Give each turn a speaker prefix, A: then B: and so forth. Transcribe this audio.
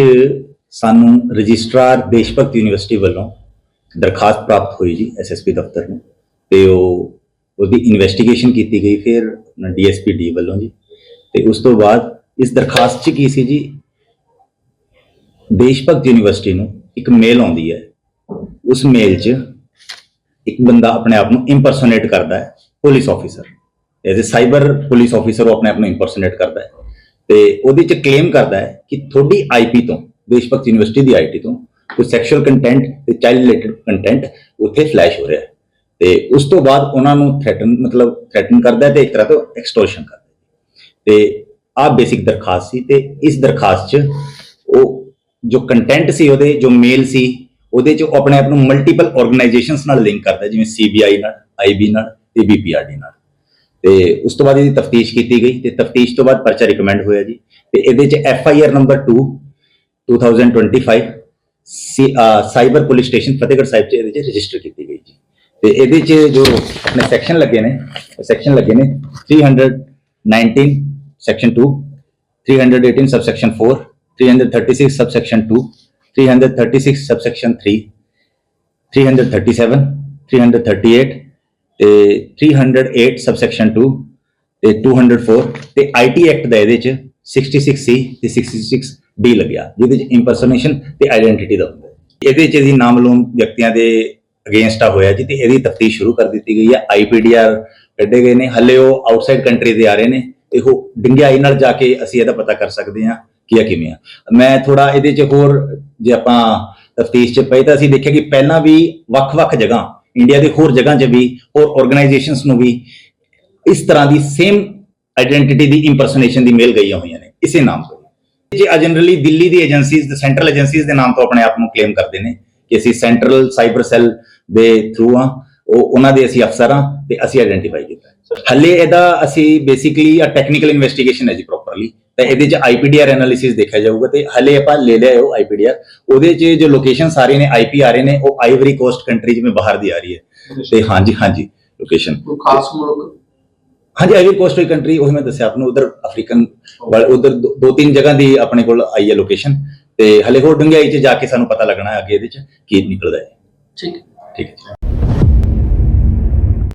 A: 'ਚ ਸਾਨੂੰ registrar ਦੇਸ਼ਭਗਤ university ਵੱਲੋਂ ਦਰਖਾਸਤ ਪ੍ਰਾਪਤ ਹੋਈ ਜੀ ਐਸਐਸਪੀ ਦਫ਼ਤਰ ਨੂੰ ਤੇ ਉਹ ਉਹਦੀ ਇਨਵੈਸਟੀਗੇਸ਼ਨ ਕੀਤੀ ਗਈ ਫਿਰ ਡੀਐਸਪੀ ਡੀ ਵੱਲੋਂ ਜੀ। ਤੇ ਉਸ ਤੋਂ ਬਾਅਦ ਇਸ ਦਰਖਾਸਤ 'ਚ ਕੀ ਸੀ ਜੀ? ਦੇਸ਼ਭਗਤ ਯੂਨੀਵਰਸਿਟੀ ਨੂੰ ਇੱਕ ਮੇਲ ਆਉਂਦੀ ਹੈ। ਉਸ ਮੇਲ 'ਚ ਇੱਕ ਬੰਦਾ ਆਪਣੇ ਆਪ ਨੂੰ ਇੰਪਰਸੋਨੇਟ ਕਰਦਾ ਹੈ, police officer as a cyber police officer ਉਹ ਆਪਣੇ ਆਪ ਨੂੰ ਇੰਪਰਸੋਨੇਟ ਕਰਦਾ ਹੈ। ਤੇ ਉਹਦੇ 'ਚ ਕਲੇਮ ਕਰਦਾ ਹੈ ਕਿ ਤੁਹਾਡੀ ਆਈਪੀ ਤੋਂ ਦੇਸ਼ ਭਗਤ ਯੂਨੀਵਰਸਿਟੀ ਦੀ ਆਈਟੀ ਤੋਂ ਕੋਈ ਸੈਕਸ਼ੂਅਲ ਕੰਟੈਂਟ ਤੇ ਚਾਈਲਡ ਰਿਲੇਟਡ ਕੰਟੈਂਟ ਉੱਥੇ ਫਲੈਸ਼ ਹੋ ਰਿਹਾ ਹੈ। ਤੇ ਉਸ ਤੋਂ ਬਾਅਦ ਉਹਨਾਂ ਨੂੰ ਥ੍ਰੈਟਨ ਮਤਲਬ ਥ੍ਰੈਟਨ ਕਰਦਾ ਹੈ ਤੇ ਇੱਕ ਤਰ੍ਹਾਂ ਤੋਂ ਐਕਸਟੋਰਸ਼ਨ ਕਰਦਾ ਹੈ। ਤੇ ਆਹ ਬੇਸਿਕ ਦਰਖਾਸਤ ਸੀ ਤੇ ਇਸ ਦਰਖਾਸਤ 'ਚ ਉਹ ਜੋ ਕੰਟੈਂਟ ਸੀ ਉਹਦੇ ਜੋ ਮੇਲ ਸੀ ਉਹਦੇ 'ਚ ਉਹ ਆਪਣੇ ਆਪ ਨੂੰ ਮਲਟੀਪਲ ਆਰਗੇਨਾਈਜੇਸ਼ਨਸ ਨਾਲ ਲਿੰਕ ਕਰਦਾ ਹੈ, ਜਿਵੇਂ ਸੀਬੀਆਈ ਨਾਲ ਆਈਬੀ ਨਾਲ ਤੇ ਬੀਪੀਆਰਡੀ ਨਾਲ। ਤੇ ਉਸ ਤੋਂ ਬਾਅਦ ਇਹਦੀ ਤਫਤੀਸ਼ ਕੀਤੀ ਗਈ ਤੇ ਤਫਤੀਸ਼ ਤੋਂ ਬਾਅਦ ਪਰਚਾ ਰਿਕਮੈਂਡ ਹੋਇਆ ਜੀ। ਤੇ ਇਹਦੇ 'ਚ F I R number 2 2025 C cyber police station Fatehgarh Sahib 'ਚ ਇਹਦੇ 'ਚ ਰਜਿਸਟਰ ਕੀਤੀ ਗਈ ਜੀ। ਤੇ ਇਹਦੇ 'ਚ ਜੋ ਆਪਣੇ ਸੈਕਸ਼ਨ ਲੱਗੇ ਨੇ ਸੈਕਸ਼ਨ ਲੱਗੇ ਨੇ 319 ਸੈਕਸ਼ਨ 2 318 subsection 4 336 subsection 2 336 subsection 3 337 338 ਤੇ 308 subsection 2 ਤੇ 204 ਤੇ ਆਈਟੀ ਐਕਟ ਦਾ ਇਹਦੇ ਚ 66C ਤੇ 66D ਲੱਗਿਆ, ਜਿਹਦੇ ਚ ਇੰਪਰਸੋਨੇਸ਼ਨ ਤੇ ਆਇਡੈਂਟੀਟੀ ਦਾ ਹੁੰਦਾ ਇਹਦੇ ਚ ਦੀ ਨਾਮਲੂਮ ਵਿਅਕਤੀਆਂ ਦੇ ਅਗੇਂਸਟ ਆ ਹੋਇਆ ਜੀ, ਤੇ ਇਹਦੀ ਤਫਤੀਸ਼ ਸ਼ੁਰੂ ਕਰ ਦਿੱਤੀ ਗਈ ਹੈ ਆਈਪੀਡੀਆਰ ਕੱਢੇ ਗਏ ਨੇ, ਹੱਲੇ ਉਹ ਆਊਟਸਾਈਡ ਕੰਟਰੀ ਦੇ ਆ ਰਹੇ ਨੇ, ਤੇ ਉਹ ਡਿੰਗਿਆਈ ਨਾਲ ਜਾ ਕੇ ਅਸੀਂ ਇਹਦਾ ਪਤਾ ਕਰ ਸਕਦੇ ਹਾਂ ਕੀ ਆ ਕਿਵੇਂ ਆ। ਮੈਂ ਥੋੜਾ ਇਹਦੇ ਚ ਹੋਰ ਜੇ ਆਪਾਂ ਤਫਤੀਸ਼ ਚ ਪਈ ਤਾਂ ਅਸੀਂ ਦੇਖਿਆ ਕਿ ਪਹਿਲਾਂ ਵੀ ਵੱਖ-ਵੱਖ ਜਗ੍ਹਾ ਇੰਡੀਆ ਦੇ ਹੋਰ ਜਗ੍ਹਾ 'ਚ ਵੀ, ਹੋਰ ਆਰਗੇਨਾਈਜੇਸ਼ਨਸ ਨੂੰ ਵੀ ਇਸ ਤਰ੍ਹਾਂ ਦੀ ਸੇਮ ਆਇਡੈਂਟੀਟੀ ਦੀ ਇੰਪਰਸਨੇਸ਼ਨ ਦੀ ਮੇਲ ਗਈਆਂ ਹੋਈਆਂ ਨੇ, ਇਸੇ ਨਾਮ ਤੋਂ। ਜੇ ਜਨਰਲੀ ਦਿੱਲੀ ਦੀ ਏਜੰਸੀਜ਼ ਸੈਂਟਰਲ ਏਜੰਸੀਜ਼ ਦੇ ਨਾਮ ਤੋਂ ਆਪਣੇ ਆਪ ਨੂੰ ਕਲੇਮ ਕਰਦੇ ਨੇ ਕਿ ਅਸੀਂ ਸੈਂਟਰਲ ਸਾਈਬਰ ਸੈੱਲ ਦੇ ਥਰੂ ਆ ਉਹ ਉਹਨਾਂ ਦੇ ਅਸੀਂ ਅਫਸਰ ਆ ਤੇ ਅਸੀਂ ਆਇਡੈਂਟੀਫਾਈ ਕੀਤਾ। ਹੱਲੇ ਇਹਦਾ ਅਸੀਂ ਬੇਸਿਕਲੀ ਆ ਟੈਕਨੀਕਲ ਇਨਵੈਸਟੀਗੇਸ਼ਨ ਹੈ ਜੀ ਪ੍ਰੋਪਰਲੀ ਤਾਂ ਇਹਦੇ ਚ ਆਈਪੀਡੀਆਰ ਐਨਾਲਿਸਿਸ ਦੇਖਿਆ ਜਾਊਗਾ ਤੇ ਹੱਲੇ ਆਪਾਂ ਲੈ ਲਿਆ ਉਹ ਆਈਪੀਡੀਆਰ ਉਹਦੇ ਚ ਜੋ ਲੋਕੇਸ਼ਨ ਸਾਰੇ ਨੇ ਆਈਪੀ ਆ ਰਹੇ ਨੇ ਉਹ ਆਈਵਰੀ ਕੋਸਟ ਕੰਟਰੀ ਜਿਵੇਂ ਬਾਹਰ ਦੀ ਆ ਰਹੀ ਹੈ। ਤੇ ਹਾਂਜੀ ਹਾਂਜੀ ਲੋਕੇਸ਼ਨ
B: ਖਾਸ ਮੁਲਕ?
A: ਹਾਂਜੀ ਆਈਵਰੀ ਕੋਸਟ ਹੋਈ ਕੰਟਰੀ ਉਹ ਮੈਂ ਦੱਸਿਆ ਆਪ ਨੂੰ ਉਧਰ ਅਫਰੀਕਨ ਉਧਰ ਦੋ ਤਿੰਨ ਜਗ੍ਹਾ ਦੀ ਆਪਣੇ ਕੋਲ ਆਈ ਹੈ ਲੋਕੇਸ਼ਨ ਤੇ ਹਲੇ ਹੋਰ ਡੰਗਿਆਈ ਚ ਜਾ ਕੇ ਸਾਨੂੰ ਪਤਾ ਲੱਗਣਾ ਹੈ ਅੱਗੇ ਇਹਦੇ ਚ ਕੀ ਨਿਕਲਦਾ ਹੈ।
B: ਠੀਕ
A: ਠੀਕ ਹੈ